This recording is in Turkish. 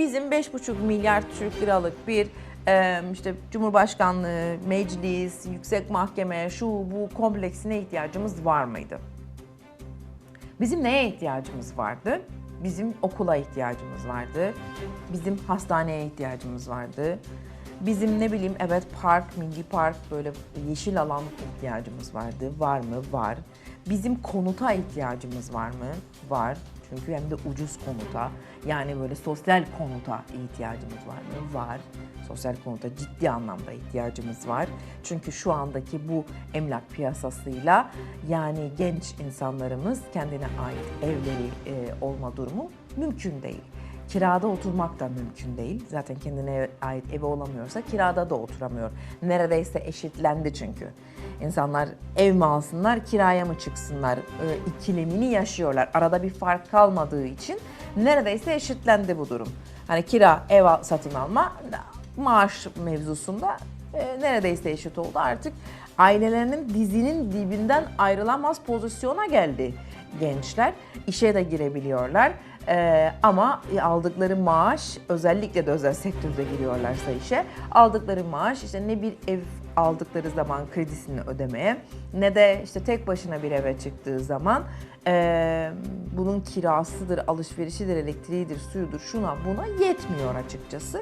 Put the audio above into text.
bizim 5,5 milyar Türk liralık bir e, işte Cumhurbaşkanlığı, meclis, yüksek mahkeme, şu bu kompleksine ihtiyacımız var mıydı? Bizim neye ihtiyacımız vardı? Bizim okula ihtiyacımız vardı. Bizim hastaneye ihtiyacımız vardı. Bizim ne bileyim evet park, milli park böyle yeşil alan ihtiyacımız vardı. Var mı? Var. Bizim konuta ihtiyacımız var mı? Var. Çünkü hem de ucuz konuta. Yani böyle sosyal konuta ihtiyacımız var mı? Var. Sosyal konuta ciddi anlamda ihtiyacımız var. Çünkü şu andaki bu emlak piyasasıyla yani genç insanlarımız kendine ait evleri e, olma durumu mümkün değil. Kirada oturmak da mümkün değil. Zaten kendine ait evi olamıyorsa kirada da oturamıyor. Neredeyse eşitlendi çünkü. İnsanlar ev mi alsınlar, kiraya mı çıksınlar e, ikilemini yaşıyorlar. Arada bir fark kalmadığı için neredeyse eşitlendi bu durum. Hani kira, ev satın alma, maaş mevzusunda e, neredeyse eşit oldu. Artık ailelerinin dizinin dibinden ayrılamaz pozisyona geldi gençler. İşe de girebiliyorlar. Ee, ama aldıkları maaş özellikle de özel sektörde giriyorlarsa işe aldıkları maaş işte ne bir ev aldıkları zaman kredisini ödemeye ne de işte tek başına bir eve çıktığı zaman ee, bunun kirasıdır, alışverişidir, elektriğidir, suyudur, şuna buna yetmiyor açıkçası.